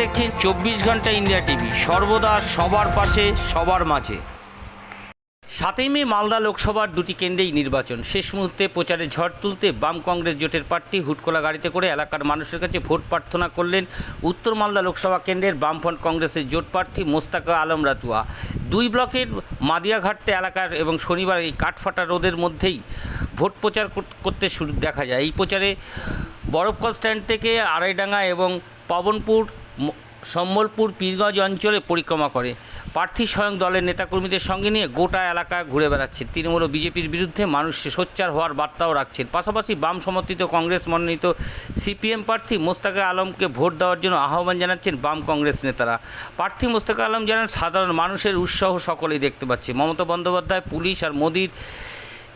দেখছেন চব্বিশ ঘণ্টা ইন্ডিয়া টিভি। সর্বদা সবার পাশে, সবার মাঝে। সাতই মে মালদা লোকসভার দুটি কেন্দ্রেই নির্বাচন। শেষ মুহূর্তে প্রচারে ঝড় তুলতে বাম কংগ্রেস জোটের প্রার্থী হুটকোলা গাড়িতে করে এলাকার মানুষের কাছে ভোট প্রার্থনা করলেন উত্তর মালদা লোকসভা কেন্দ্রের বামফ্রন্ট কংগ্রেসের জোট প্রার্থী মোস্তাকা আলম রাতুয়া। দুই ব্লকের মাদিয়াঘাটতে এলাকার এবং শনিবার এই কাঠফাটা রোদের মধ্যেই ভোট প্রচার করতে শুরু দেখা যায়। এই প্রচারে বরফকল স্ট্যান্ড থেকে আড়াইডাঙ্গা এবং পবনপুর সম্বলপুর পীরগঞ্জ অঞ্চলে পরিক্রমা করে। প্রার্থী স্বয়ং দলের নেতাকর্মীদের সঙ্গে নিয়ে গোটা এলাকা ঘুরে বেড়াচ্ছেন তৃণমূল বিজেপির বিরুদ্ধে মানুষ সোচ্চার হওয়ার বার্তাও রাখছেন। পাশাপাশি বাম সমর্থিত কংগ্রেস মনোনীত সিপিএম প্রার্থী মোস্তাকা আলমকে ভোট দেওয়ার জন্য আহ্বান জানাচ্ছেন বাম কংগ্রেস নেতারা। প্রার্থী মোস্তাকা আলম জানান, সাধারণ মানুষের উৎসাহ সকলেই দেখতে পাচ্ছে। মমতা বন্দ্যোপাধ্যায়, পুলিশ আর মোদির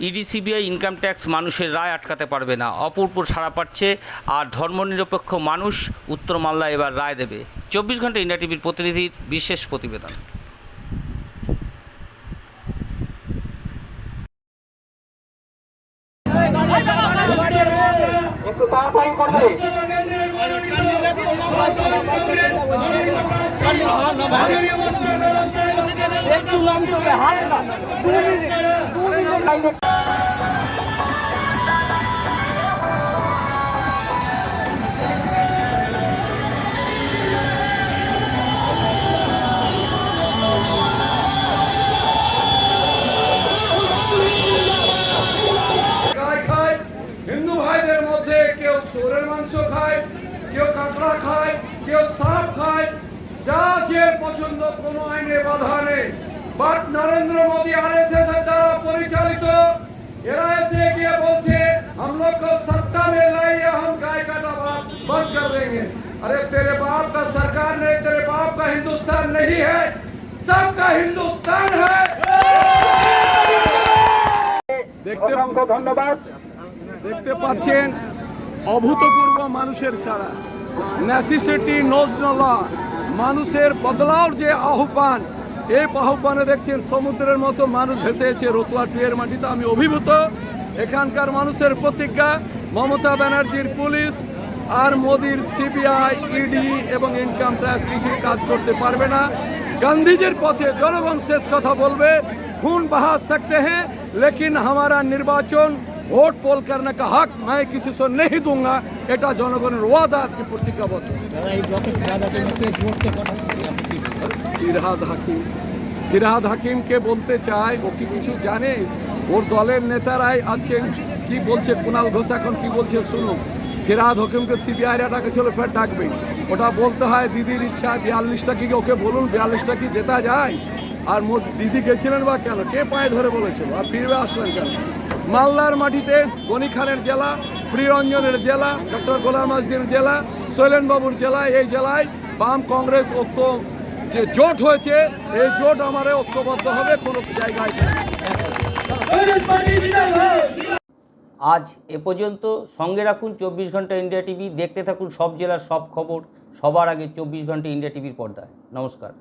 ইডি, সিবিআই ইনকাম ট্যাক্স মানুষের রায় আটকাতে পারবে না। অপূর্ব সাড়া পাচ্ছে আর ধর্মনিরপেক্ষ মানুষ উত্তর মাল্লা এবার রায় দেবে। চব্বিশ ঘণ্টা ইন্ডিয়া টিভির প্রতিনিধির বিশেষ প্রতিবেদন। একটু তাড়াতাড়ি যা যে পছন্দ কোনো আইনে বাধা নেই but Narendra Modi R S S এর দ্বারা পরিচালিত এরা এসে গিয়ে বলছে हम लोग को सत्ता में लाइए हम गाय काटा बात बंद कर देंगे अरे तेरे बाप का सरकार नहीं तेरे बाप का हिंदुस्तान नहीं है सबका हिंदुस्तान है দেখতে অসংখ্য ধন্যবাদ দেখতে পাচ্ছেন অভূতপূর্ব মানুষের ছাড়া নেসিসিটি নোজ নলা মানুষের বদলাওর যে আহ্বান এই আহ্বানে দেখছেন সমুদ্রের মতো মানুষ ভেসে এসে রতুয়া টুয়ের মাটিতে আমি অভিভূত এখানকার মানুষের প্রতিজ্ঞা মমতা ব্যানার্জির পুলিশ আর মোদির সিবিআই ইডি এবং ইনকাম ট্যাক্স কিছুই কাজ করতে পারবে না গান্ধীজির পথে জনগণ শেষ কথা বলবে खून बहा सकते हैं लेकिन हमारा निर्वाचन ভোট পোল करने का हक मैं किसी से नहीं दूंगा এটা জনগণের ওয়াদা আজকে প্রতিজ্ঞাবদ্ধ ফিরহাদ হাকিম। ফিরহাদ হাকিমকে বলতে চাই ও কি কিছু জানে? ওর দলের নেতারাই আজকে কি বলছে, কুনাল ঘোষ এখন কি বলছে, শুনুন। ফিরহাদ হাকিমকে সিবিআই ডাকে ছিল ফের ডাকবে। ওটা বলতে হয় দিদির ইচ্ছা, বিয়াল্লিশটা কি ওকে বলুন, বিয়াল্লিশটা কি জেতা যায়? আর মোট দিদি গেছিলেন বা কেন? কে পায়ে ধরে বলেছিল? আর ফিরবে আসলেন কেন? মালদার মাটিতে গনি খানের জেলা প্রিয়রঞ্জনের জেলা, ডক্টর গোলাম আজদির জেলা শৈলেন জেলায় জেলা এই জেলায় বাম কংগ্রেস ঐক্য যে জোট হয়েছে এই জোট আমারে ঐক্যবদ্ধ হবে কোনো জায়গায় আজ এ পর্যন্ত সঙ্গে রাখুন চব্বিশ ঘণ্টা ইন্ডিয়া টিভি দেখতে থাকুন সব জেলার সব খবর সবার আগে চব্বিশ ঘণ্টা ইন্ডিয়া টিভির পর্দায়। নমস্কার।